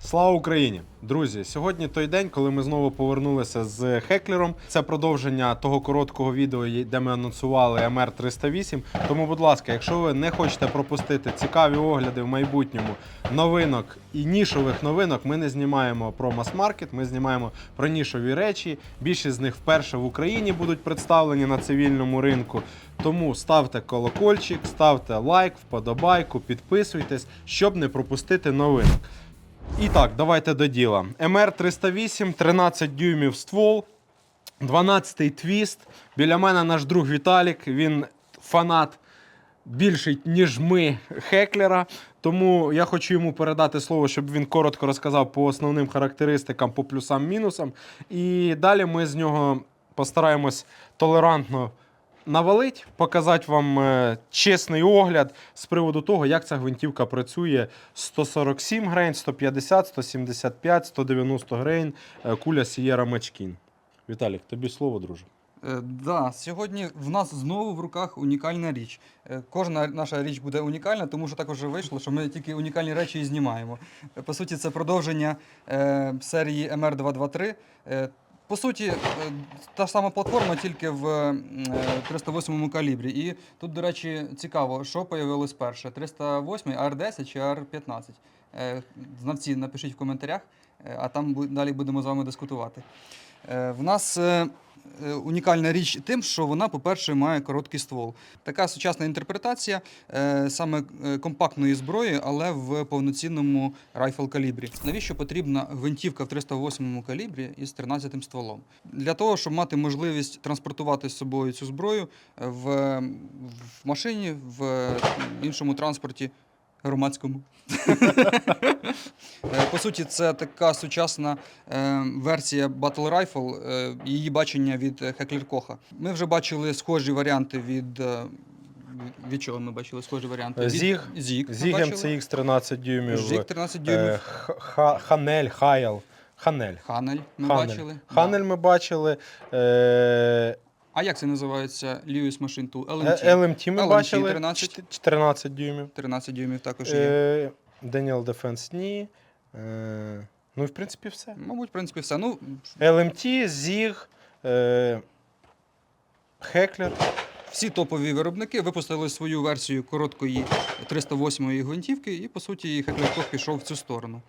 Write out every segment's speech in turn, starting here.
Слава Україні! Друзі, сьогодні той день, коли ми знову повернулися з Хеклером. Це продовження того короткого відео, де ми анонсували MR 308. Тому, будь ласка, якщо ви не хочете пропустити цікаві огляди в майбутньому новинок і нішових новинок, ми не знімаємо про мас-маркет, ми знімаємо про нішові речі. Більшість з них вперше в Україні будуть представлені на цивільному ринку. Тому ставте колокольчик, ставте лайк, вподобайку, підписуйтесь, щоб не пропустити новинок. І так, давайте до діла. МР 308, 13 дюймів ствол, 12-й твіст. Біля мене наш друг Віталік, він фанат більший, ніж ми, Хеклера. Тому я хочу йому передати слово, щоб він коротко розказав по основним характеристикам, по плюсам-мінусам. І далі ми з нього постараємось толерантно навалить, показати вам е, чесний огляд з приводу того, як ця гвинтівка працює 147 грейн, 150, 175, 190 грейн, е, куля Sierra Matchkin. Віталік, тобі слово, друже. Е, Да, сьогодні в нас знову в руках унікальна річ. Кожна наша річ буде унікальна, тому що так вже вийшло, що ми тільки унікальні речі і знімаємо. По суті, це продовження серії MR223. Е, по суті, е, та ж сама платформа, тільки в е, 308 калібрі. І тут, до речі, цікаво, що появилось перше: 308 r 10 чи AR15. Е, Знавці, напишіть в коментарях, е, а там далі будемо з вами дискутувати. Е, В нас е, е, унікальна річ тим, що вона, по-перше, має короткий ствол. Така сучасна інтерпретація е, саме е, компактної зброї, але в повноцінному райфл калібрі. Навіщо потрібна гвинтівка в 308 калібрі із 13 стволом? Для того, щоб мати можливість транспортувати з собою цю зброю е, в, в машині, в іншому транспорті. Громадському. Е, По суті, це така сучасна е, версія Battle Rifle, е, її бачення від Heckler Koch. Ми вже бачили схожі варіанти від. Від чого ми бачили схожі варіанти? Зіг. Зіг. бачили. CX 13 дюймів. Зіг 13 дюймів. Ха- Ханель, Хайл. Ханель. Ханель ми Ханель. бачили. Ханель Да. ми бачили. Е, А як це називається? Lewis Machine Tool? LMT. LMT ми LMT бачили 13. 14 дюймів. 13 дюймів також є. Е, Daniel Defense ні. Е, Ну в принципі все. Мабуть, в принципі, все. Ну, LMT, е, Хеклер. Всі топові виробники випустили свою версію короткої 308-ї гвинтівки, і по суті Heckler Koch пішов в цю сторону.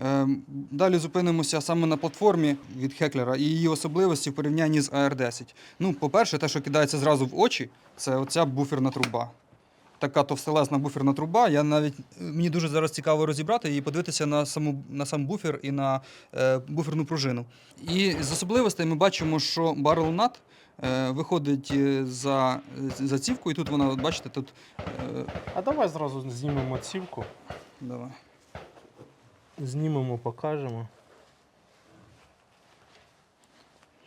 Ем, Далі зупинимося саме на платформі від Хеклера і її особливості в порівнянні з AR10. Ну, по-перше, те, що кидається зразу в очі, це оця буферна труба. Така товстелезна буферна труба. Я навіть мені дуже зараз цікаво розібрати і подивитися на саму на сам буфер і на е, буферну пружину. І з особливостей ми бачимо, що Nut е, виходить е, за, за цівку, і тут вона, бачите, тут. Е, А давай зразу знімемо цівку. давай. Знімемо, покажемо.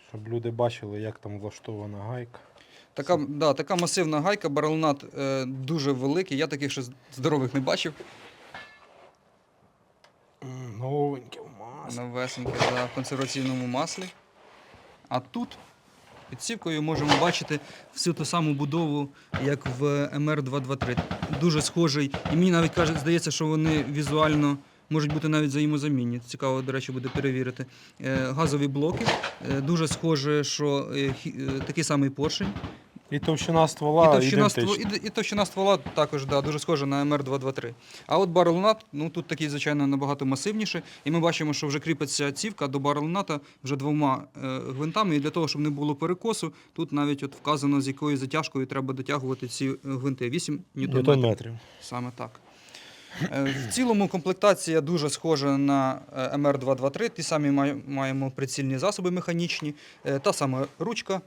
Щоб люди бачили, як там влаштована гайка. Така, да, така масивна гайка, Nut е, дуже великий. Я таких ще здорових не бачив. Новеньке в маслі. Новесеньке да, в консерваційному маслі. А тут під сівкою можемо бачити всю ту саму будову, як в MR223. Дуже схожий. І мені навіть каже, здається, що вони візуально можуть бути навіть взаємозамінні. Цікаво, до речі, буде перевірити. Е, газові блоки. Е, дуже схоже, що е, такий самий поршень. І товщина ствола І товщина, ствол, ідентична. і, і товщина ствола також да, дуже схожа на MR223. А от барелнат, ну тут такий, звичайно, набагато масивніший. І ми бачимо, що вже кріпиться цівка до барелната вже двома е, гвинтами. І для того, щоб не було перекосу, тут навіть от вказано, з якою затяжкою треба дотягувати ці гвинти. 8 ньютон Ньютон-метрів. Саме так. Е, В цілому комплектація дуже схожа на е, MR223. Ті самі маємо прицільні засоби механічні, е, та сама ручка.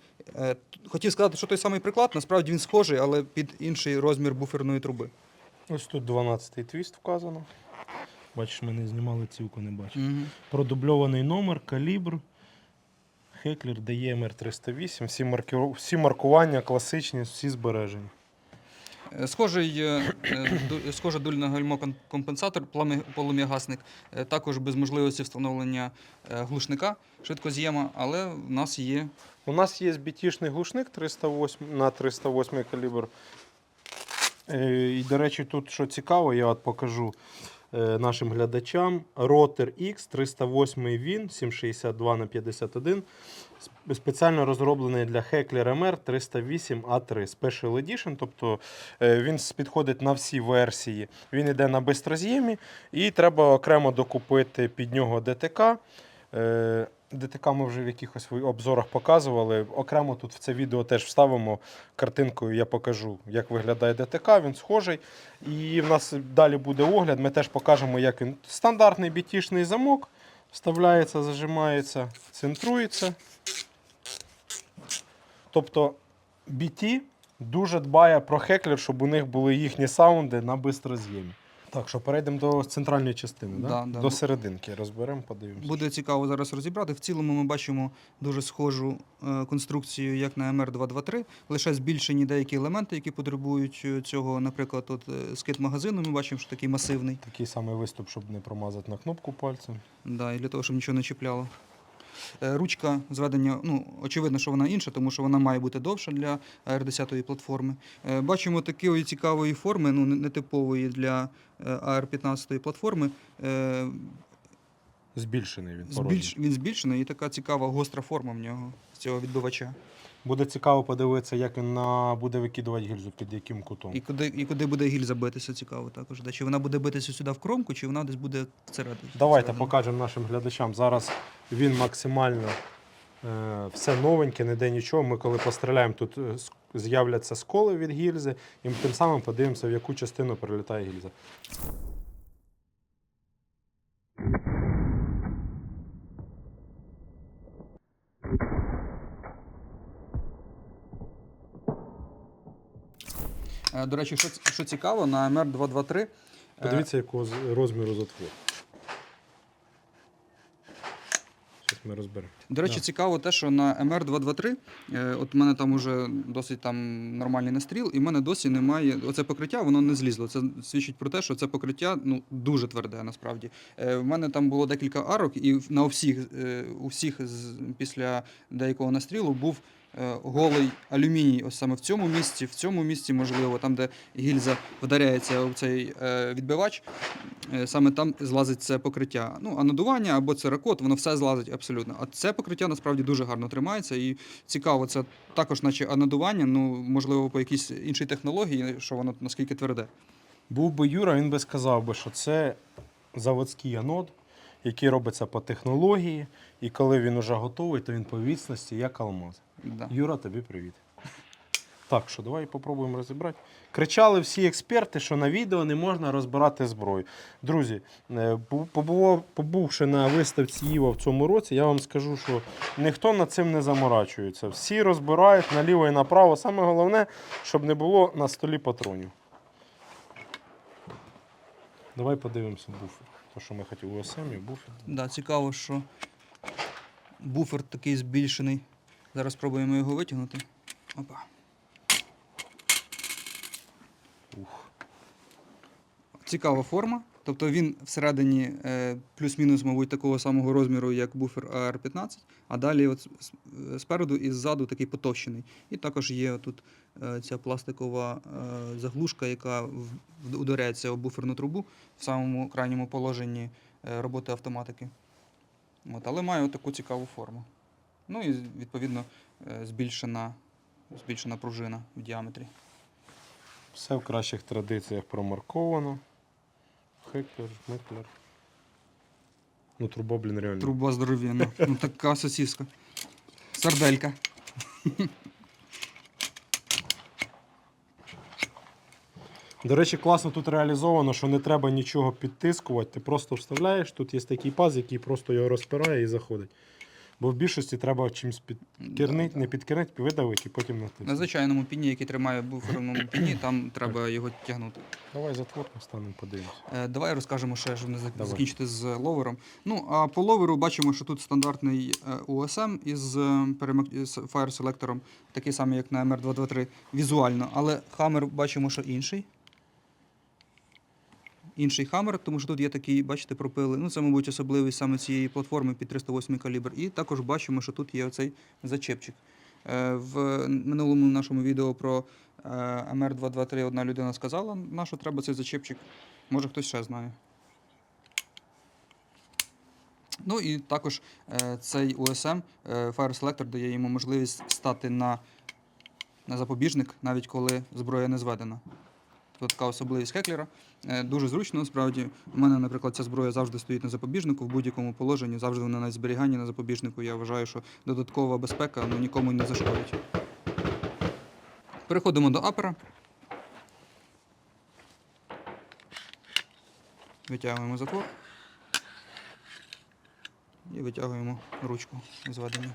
Хотів сказати, що той самий приклад, насправді він схожий, але під інший розмір буферної труби. Ось тут 12-й твіст вказано. Бачиш, ми не знімали цівку, не бачиш. Мгм. Продубльований номер, калібр. Хеклер дає МР308. Всі, марки... всі маркування класичні, всі збережені. Е, Схожий, е, е, схоже дульне гальмо компенсатор, полум'ягасник, також без можливості встановлення глушника швидкоз'єма, але в нас є У нас є BT-шний глушник 308, на 308 калібр. І, до речі, тут що цікаво, я от покажу. Е, нашим глядачам. Rotor X 308 він 762 на 51 Спеціально розроблений для Heckler MR 308 A3 Special Edition. Тобто е, він підходить на всі версії. Він йде на бистроз'ємі, і треба окремо докупити під нього ДТК. ДТК ми вже в якихось обзорах показували. Окремо тут в це відео теж вставимо картинкою. Я покажу, як виглядає ДТК. Він схожий. І в нас далі буде огляд. Ми теж покажемо, як він стандартний бітішний замок. Вставляється, зажимається, центрується. Тобто BT дуже дбає про хеклер, щоб у них були їхні саунди на бистроз'ємі. Так, що перейдемо до центральної частини, да? Да, да. до серединки. Розберемо, подивимося. Буде цікаво зараз розібрати. В цілому ми бачимо дуже схожу е, конструкцію, як на MR223, лише збільшені деякі елементи, які потребують е, цього. Наприклад, от е, скид магазину ми бачимо, що такий масивний. Такий самий виступ, щоб не промазати на кнопку пальцем. Да, і для того, щоб нічого не чіпляло. Е, Ручка зведення, ну, очевидно, що вона інша, тому що вона має бути довша для AR10 платформи. Е, Бачимо такої цікавої форми, ну, нетипової для е, AR15 платформи. Е, Збільшений він. Збільш... Він збільшений і така цікава гостра форма в нього з цього відбивача. Буде цікаво подивитися, як він на... буде викидувати гільзу, під яким кутом. І куди, і куди буде гільза битися, цікаво також. Да? Чи вона буде битися сюди в кромку, чи вона десь буде всередині. Давайте всередині. покажемо нашим глядачам. Зараз він максимально е, все новеньке, ніде нічого. Ми коли постріляємо, тут е, з'являться сколи від гільзи, і ми тим самим подивимося, в яку частину прилітає гільза. До речі, що, що цікаво, на MR223 е, Подивіться, якого розміру затвор. Зараз ми розберемо. До речі, Да. цікаво те, що на MR223, е, от у мене там уже досить там нормальний настріл, і в мене досі немає. Оце покриття, воно не злізло. Це свідчить про те, що це покриття ну, дуже тверде насправді. Е, В мене там було декілька арок, і на всіх, е, у всіх після деякого настрілу був. Е, Голий алюміній, ось саме в цьому місці, в цьому місці, можливо, там, де гільза вдаряється в цей е, відбивач, е, саме там злазить це покриття. Ну, а надування або церакот, воно все злазить абсолютно. А це покриття насправді дуже гарно тримається. І цікаво, це також, наче анодування, ну, можливо, по якійсь іншій технології, що воно наскільки тверде. Був би Юра, він би сказав би, що це заводський анод, який робиться по технології, і коли він уже готовий, то він по відсності як алмаз. Да. Юра, тобі привіт. Так, що давай попробуємо розібрати. Кричали всі експерти, що на відео не можна розбирати зброю. Друзі, е, побувши на виставці Іва в цьому році, я вам скажу, що ніхто над цим не заморачується. Всі розбирають наліво і направо. Саме головне, щоб не було на столі патронів. Давай подивимося буфер. То, що ми хотіли ОСМ і буфер. Да, цікаво, що буфер такий збільшений. Зараз спробуємо його витягнути. Опа. Ух. Цікава форма. Тобто він всередині е, плюс-мінус, мабуть, такого самого розміру, як буфер AR-15, а далі от с- спереду і ззаду такий потовщений. І також є тут е, ця пластикова е, заглушка, яка ударяється об буферну трубу в самому крайньому положенні е, роботи автоматики. От, але має таку цікаву форму. Ну і відповідно е, збільшена, збільшена пружина в діаметрі. Все в кращих традиціях промарковано. Хеклер, Меклер. Ну, труба, блін, реально. Труба здоров'яна. Ну така сосиска. Сарделька. До речі, класно тут реалізовано, що не треба нічого підтискувати. Ти просто вставляєш, тут є такий паз, який просто його розпирає і заходить. Бо в більшості треба чимось підкернити, не підкернити, видавити і потім На звичайному піні, який тримає в буферному піні, там треба його тягнути. Давай затворку станемо, подивимось. Е, Давай розкажемо ще, щоб не Давай. закінчити з ловером. Ну, а по ловеру бачимо, що тут стандартний е, USM із е, Fire селектором, такий самий, як на MR223, візуально. Але Hammer бачимо, що інший. Інший Hammer, тому що тут є такі, бачите, пропили. Ну, це, мабуть, особливість саме цієї платформи під 308 калібр. І також бачимо, що тут є оцей зачепчик. Е, В минулому нашому відео про е, MR223 одна людина сказала, на що треба цей зачепчик. Може хтось ще знає. Ну і також е, цей USM Fire Selector дає йому можливість стати на, на запобіжник, навіть коли зброя не зведена. Це така особливість хеклера. Е, Дуже зручно, насправді. У мене, наприклад, ця зброя завжди стоїть на запобіжнику в будь-якому положенні, завжди вона на зберіганні на запобіжнику. Я вважаю, що додаткова безпека ну, нікому не зашкодить. Переходимо до апера. Витягуємо затвор. І витягуємо ручку зведення.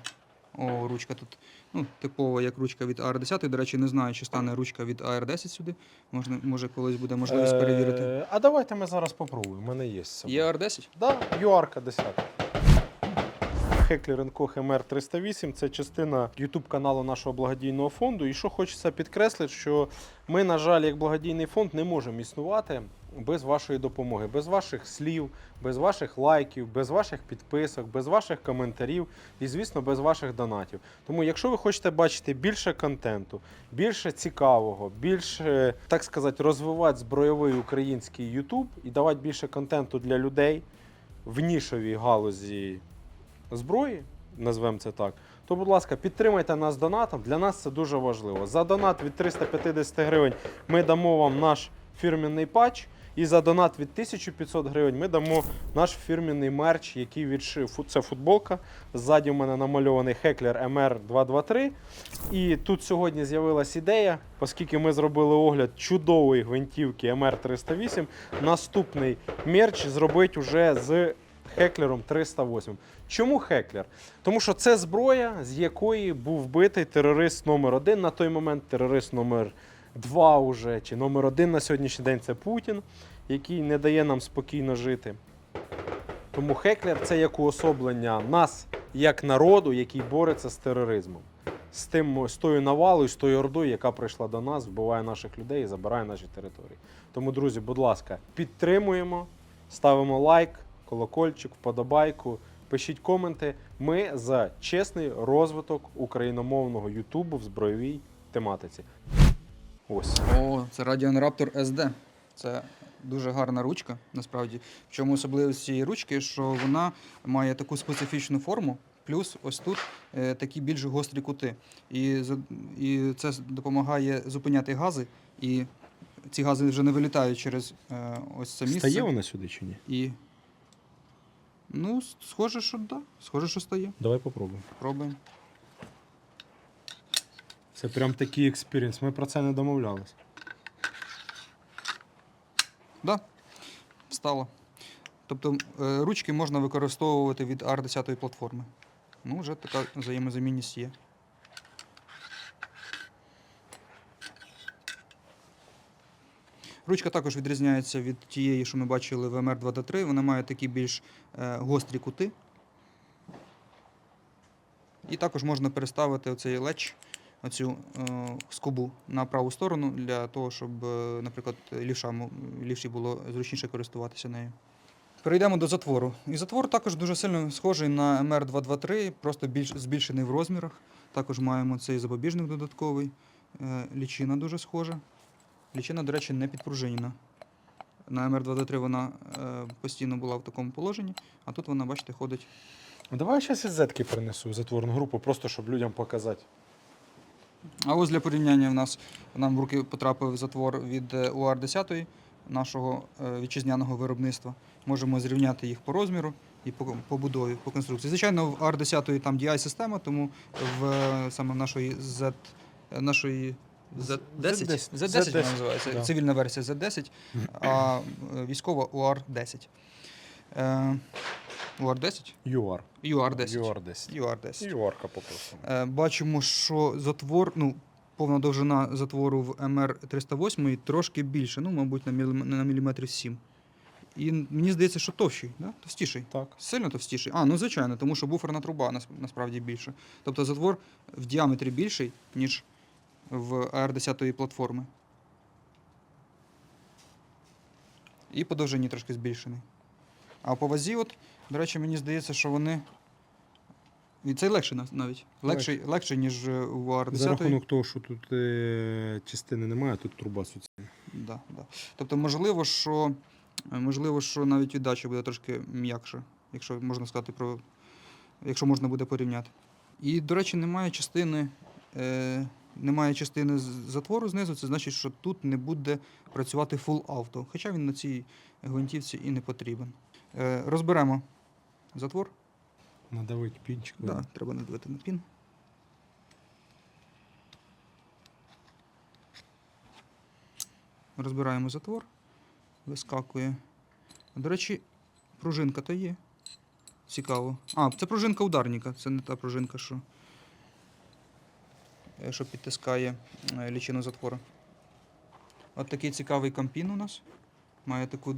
О, ручка тут ну, типова, як ручка від AR10. До речі, не знаю, чи стане ручка від AR10 сюди. Можна, може, колись буде можливість перевірити. Е, А давайте ми зараз попробуємо. У мене є. з собою. Є AR10? Да, юарка 10. Heckler Koch MR 308 це частина YouTube каналу нашого благодійного фонду. І що хочеться підкреслити, що ми, на жаль, як благодійний фонд, не можемо існувати без вашої допомоги, без ваших слів, без ваших лайків, без ваших підписок, без ваших коментарів і, звісно, без ваших донатів. Тому, якщо ви хочете бачити більше контенту, більше цікавого, більше, так сказати, розвивати збройовий український YouTube і давати більше контенту для людей в нішовій галузі зброї, назвемо це так, то, будь ласка, підтримайте нас донатом. Для нас це дуже важливо. За донат від 350 гривень ми дамо вам наш фірменний патч. І за донат від 1500 гривень ми дамо наш фірменний мерч, який відшив. Це футболка. Ззаді в мене намальований Heckler MR223. І тут сьогодні з'явилась ідея, оскільки ми зробили огляд чудової гвинтівки MR308, наступний мерч зробити вже з Хеклером 308. Чому Хеклер? Тому що це зброя, з якої був вбитий терорист номер один на той момент, терорист номер два уже, чи номер один на сьогоднішній день це Путін, який не дає нам спокійно жити. Тому Хеклер це як уособлення нас, як народу, який бореться з тероризмом. З тим, з тою навалою, з тою ордою, яка прийшла до нас, вбиває наших людей і забирає наші території. Тому, друзі, будь ласка, підтримуємо, ставимо лайк, колокольчик, вподобайку, пишіть коменти. Ми за чесний розвиток україномовного Ютубу в збройовій тематиці. Ось. О, це Radeon Raptor SD. Це дуже гарна ручка, насправді. В чому особливість цієї ручки, що вона має таку специфічну форму, плюс ось тут е, такі більш гострі кути. І, і це допомагає зупиняти гази, і ці гази вже не вилітають через е, ось це місце. Стає вона сюди чи ні? І... Ну, схоже, що да. Схоже, що стає. Давай попробуємо. Пробуємо. Це прям такий експірієнс. Ми про це не домовлялись. Да, стало. Тобто е, ручки можна використовувати від R10 платформи. Ну, вже така взаємозамінність є. Ручка також відрізняється від тієї, що ми бачили в MR2D3. Вона має такі більш е, гострі кути. І також можна переставити оцей леч, оцю е, скобу на праву сторону для того, щоб, е, наприклад, лівша, лівші було зручніше користуватися нею. Перейдемо до затвору. І затвор також дуже сильно схожий на MR223, просто більш збільшений в розмірах. Також маємо цей запобіжник додатковий. Е, Лічина дуже схожа. Лічина, до речі, не підпружинена. На MR223 вона е, постійно була в такому положенні, а тут вона, бачите, ходить. Ну, Давай я зараз із зетки принесу затворну групу, просто щоб людям показати. А ось для порівняння в нас нам в руки потрапив затвор від е, УАР-10 нашого е, вітчизняного виробництва. Можемо зрівняти їх по розміру і по побудові, по конструкції. Звичайно, в АР-10 там DI-система, тому в е, саме в нашої Z, нашої Z10, Z10, Z10 вона називається, да. цивільна версія Z10, а військова УАР-10. Е, УАР-10? UR. UR-10. UR10. UR-10. UR-ка попросимо. Е, Бачимо, що затвор, ну, повна довжина затвору в МР-308 трошки більше, ну, мабуть, на, мілім- на міліметрів 7. І мені здається, що товщий, да? товстіший. Так. Сильно товстіший. А, ну звичайно, тому що буферна труба нас- насправді більше. Тобто затвор в діаметрі більший, ніж в АР-10 платформи. І по довжині трошки збільшений. А по вазі, от, до речі, мені здається, що вони. І цей легший нав- навіть. Легший, легший ніж е, у АР-10. За рахунок того, що тут е, частини немає, тут труба суцільна. Да, да. Тобто, можливо, що, е, можливо, що навіть віддача буде трошки м'якша. якщо можна сказати про. Якщо можна буде порівняти. І, до речі, немає частини, е, немає частини з- затвору знизу, це значить, що тут не буде працювати full auto, хоча він на цій гвинтівці і не потрібен. Е, розберемо затвор. Надавить пінчик. Да, треба надавити на пін. Розбираємо затвор, вискакує. До речі, пружинка то є. Цікаво. А, це пружинка ударника, це не та пружинка, що, е, що підтискає е, лічину затвора. От такий цікавий кампін у нас. Має таку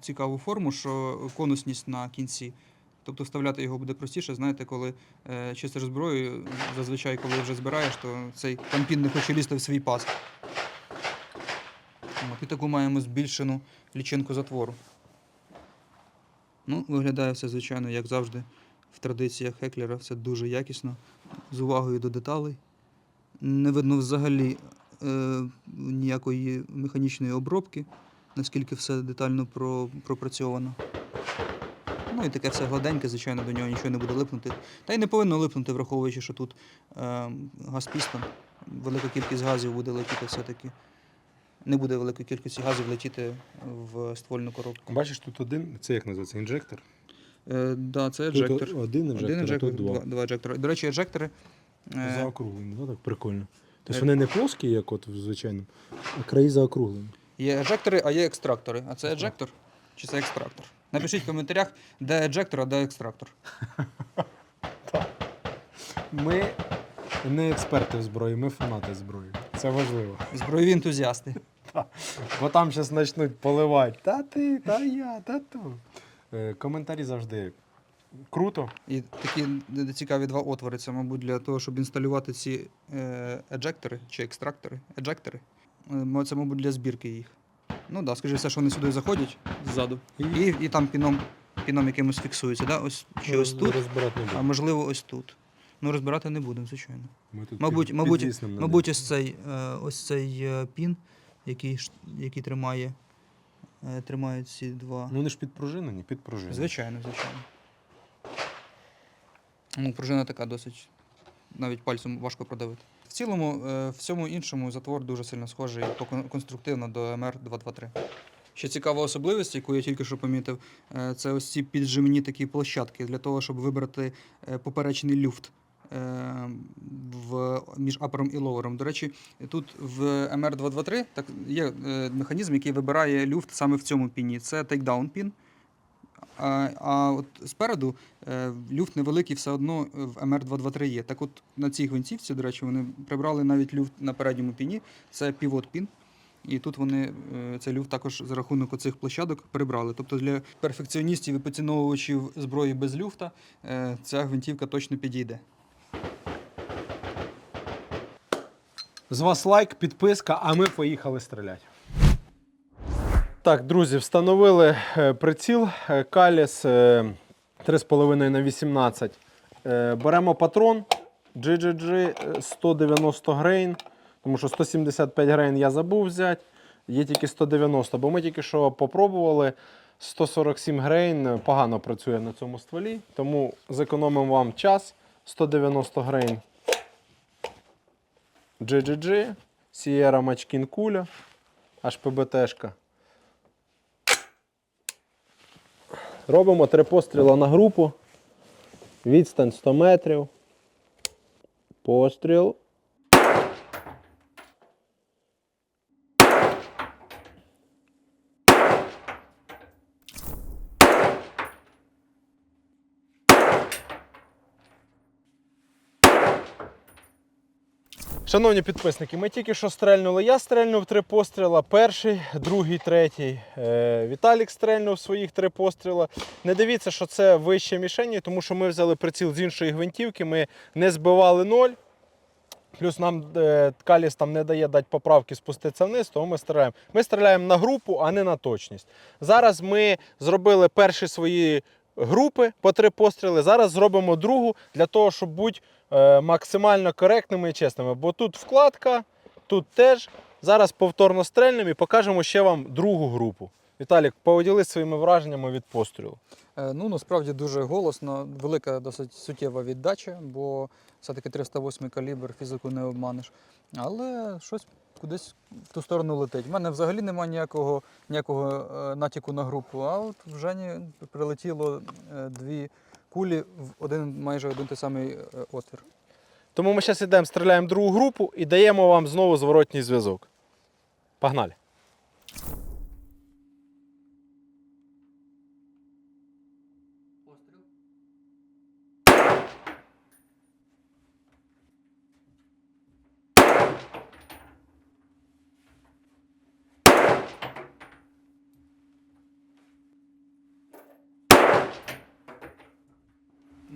цікаву форму, що конусність на кінці. Тобто вставляти його буде простіше, знаєте, коли е, чистиш зброю, зазвичай, коли вже збираєш, то цей кампін не хоче лізти в свій паз. От, і таку маємо збільшену лічинку затвору. Ну, виглядає все, звичайно, як завжди, в традиціях Хеклера, все дуже якісно, з увагою до деталей. Не видно взагалі е, ніякої механічної обробки, наскільки все детально пропрацьовано. Ну і таке все гладеньке, звичайно, до нього нічого не буде липнути. Та й не повинно липнути, враховуючи, що тут е, газ-пістон, велика кількість газів буде летіти все-таки. Не буде великої кількості газів летіти в ствольну коробку. Бачиш, тут один, це як називається, інжектор. Е, да, це Тут еджектор. один інжектор, Один а тут два, два. еджектори. До речі, еджектори. е, Заокруглені, да, так прикольно. Тобто Е. вони не плоскі, як от в звичайному, а краї заокруглені. Є еджектори, а є екстрактори. А це еджектор чи це екстрактор? Напишіть в коментарях, де еджектор, а де екстрактор. Ми не експерти в зброї, ми фанати зброї. Це важливо. Збройові ентузіасти. Бо там зараз почнуть поливати. Та ти, та я, та ту. Е, Коментарі завжди круто. І такі цікаві два отвори. Це, мабуть, для того, щоб інсталювати ці е, еджектори чи екстрактори. Еджектори. Це, мабуть, для збірки їх. Ну так, да, скажи все, що вони сюди заходять ззаду. І, і там піном, піном якимось фіксуються. Да? Ось, чи ось тут, Розбирати не а можливо, ось тут. Ну, розбирати не будемо, звичайно. Ми тут Мабуть, під- мабуть, мабуть, ось цей, е, ось цей е, пін, який, який тримає, е, тримає ці два. Ну вони ж підпружинені, підпружинені. Звичайно, звичайно. Ну, пружина така досить. Навіть пальцем важко продавити. В цілому, е, в цьому іншому затвор дуже сильно схожий кон- конструктивно до МР-223. Ще цікава особливість, яку я тільки що помітив, е, це ось ці піджимні такі площадки для того, щоб вибрати е, поперечний люфт. В, між апером і ловером. До речі, тут в MR223 так, є механізм, який вибирає люфт саме в цьому піні. Це тейкдаун пін. А, а от спереду е, люфт невеликий все одно в MR223 є. Так от на цій гвинтівці, до речі, вони прибрали навіть люфт на передньому піні. Це півот пін. І тут вони е, цей люфт також за рахунок оцих площадок прибрали. Тобто для перфекціоністів і поціновувачів зброї без люфта е, ця гвинтівка точно підійде. З вас лайк, підписка, а ми поїхали стріляти. Так, друзі, встановили е, приціл е, Каліс е, 3,5 на 18. Е, Беремо патрон GGG е, 190 грейн, тому що 175 грейн я забув взяти. Є тільки 190, бо ми тільки що попробували. 147 грейн е, погано працює на цьому стволі, тому зекономимо вам час. 190 грейн GGG, Sierra Machkin куля, HPBT-шка. Робимо три постріла на групу. Відстань 100 метрів. Постріл. Шановні підписники, ми тільки що стрельнули. Я стрельнув три постріла. Перший, другий, третій. Е, Віталік стрельнув своїх три постріла. Не дивіться, що це вище мішені, тому що ми взяли приціл з іншої гвинтівки, ми не збивали ноль. Плюс нам е, Каліс там не дає дати поправки спуститися вниз, тому ми стріляємо. Ми стріляємо на групу, а не на точність. Зараз ми зробили перші свої групи по три постріли. Зараз зробимо другу для того, щоб бути е, максимально коректними і чесними. Бо тут вкладка, тут теж. Зараз повторно стрельнемо і покажемо ще вам другу групу. Віталік, поділись своїми враженнями від пострілу. Е, Ну, насправді дуже голосно, велика досить суттєва віддача, бо все-таки 308 калібр, фізику не обманеш. Але щось кудись в ту сторону летить. У мене взагалі немає ніякого, ніякого е, натяку на групу, а от в Жені прилетіло е, дві кулі в один майже один той самий е, отвір. Тому ми зараз йдемо, стріляємо другу групу і даємо вам знову зворотній зв'язок. Погнали. Постріл.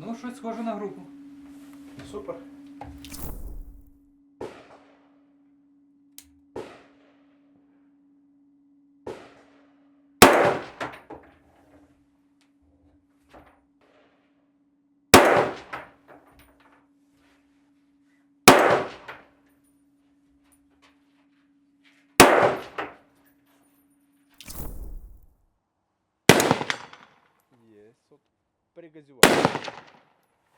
Ну, щось схоже на групу. Супер. Есть. От пригазювати.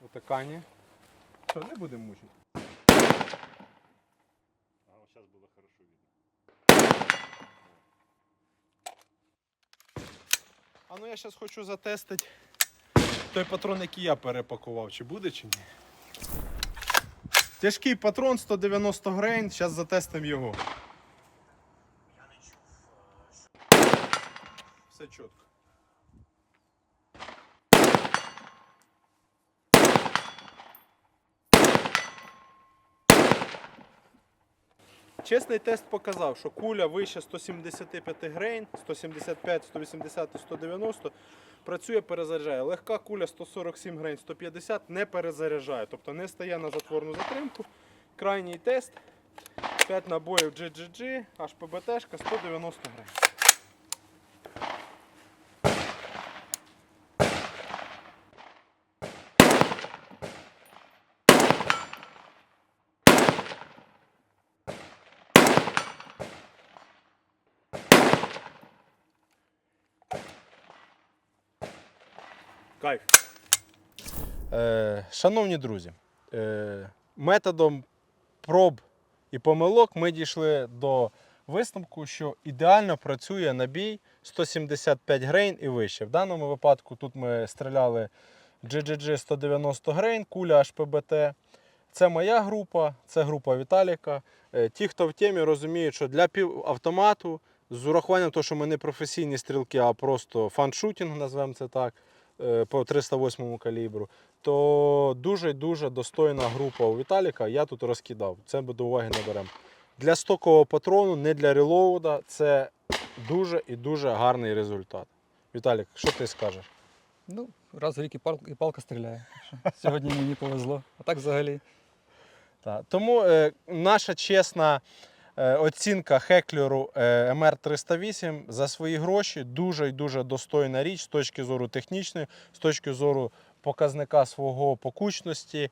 Отакані. Що, не будемо мучити. А сейчас было хорошо видно. А ну я зараз хочу затестити той патрон, який я перепакував, чи буде, чи ні. Тяжкий патрон 190 грейн, зараз затестимо його. Все чітко. Чесний тест показав, що куля вище 175 грейн, 175, 180, 190 працює, перезаряджає. Легка куля 147 грейн, 150 не перезаряджає, тобто не стає на затворну затримку. Крайній тест 5 набоїв GGG, HPBT 190 грейн. Кайф. Е, шановні друзі, е, методом проб і помилок ми дійшли до висновку, що ідеально працює набій 175 грейн і вище. В даному випадку тут ми стріляли GGG 190 грейн, куля HPBT. Це моя група, це група Віталіка. Е, Ті, хто в темі, розуміють, що для півавтомату, з урахуванням того, що ми не професійні стрілки, а просто фаншутінг, назвемо це так, по 308 калібру, то дуже дуже достойна група у Віталіка. Я тут розкидав. Це ми до уваги не беремо. Для стокового патрону, не для релоуда, це дуже і дуже гарний результат. Віталік, що ти скажеш? Ну, раз в рік і, пал, і палка стріляє. Сьогодні мені повезло. А так взагалі. Так. Тому е, наша чесна е, оцінка Хеклеру е, MR308 за свої гроші дуже і дуже достойна річ з точки зору технічної, з точки зору показника свого покучності.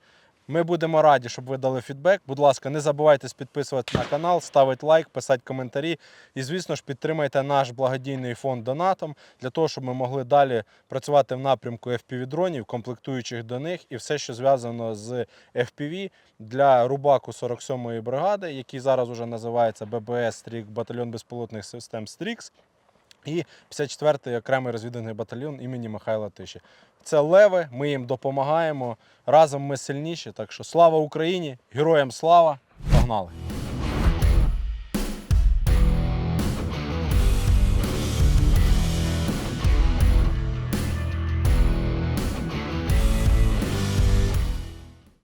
Ми будемо раді, щоб ви дали фідбек. Будь ласка, не забувайте підписувати на канал, ставити лайк, писати коментарі. І, звісно ж, підтримайте наш благодійний фонд донатом для того, щоб ми могли далі працювати в напрямку FPV-дронів, комплектуючих до них і все, що зв'язано з FPV для Рубаку 47-ї бригади, який зараз уже називається ББС Стрік, батальйон безпілотних систем Стрікс. І 54-й окремий розвідувальний батальйон імені Михайла Тиші. Це леви, ми їм допомагаємо. Разом ми сильніші. Так що слава Україні! Героям слава! Погнали!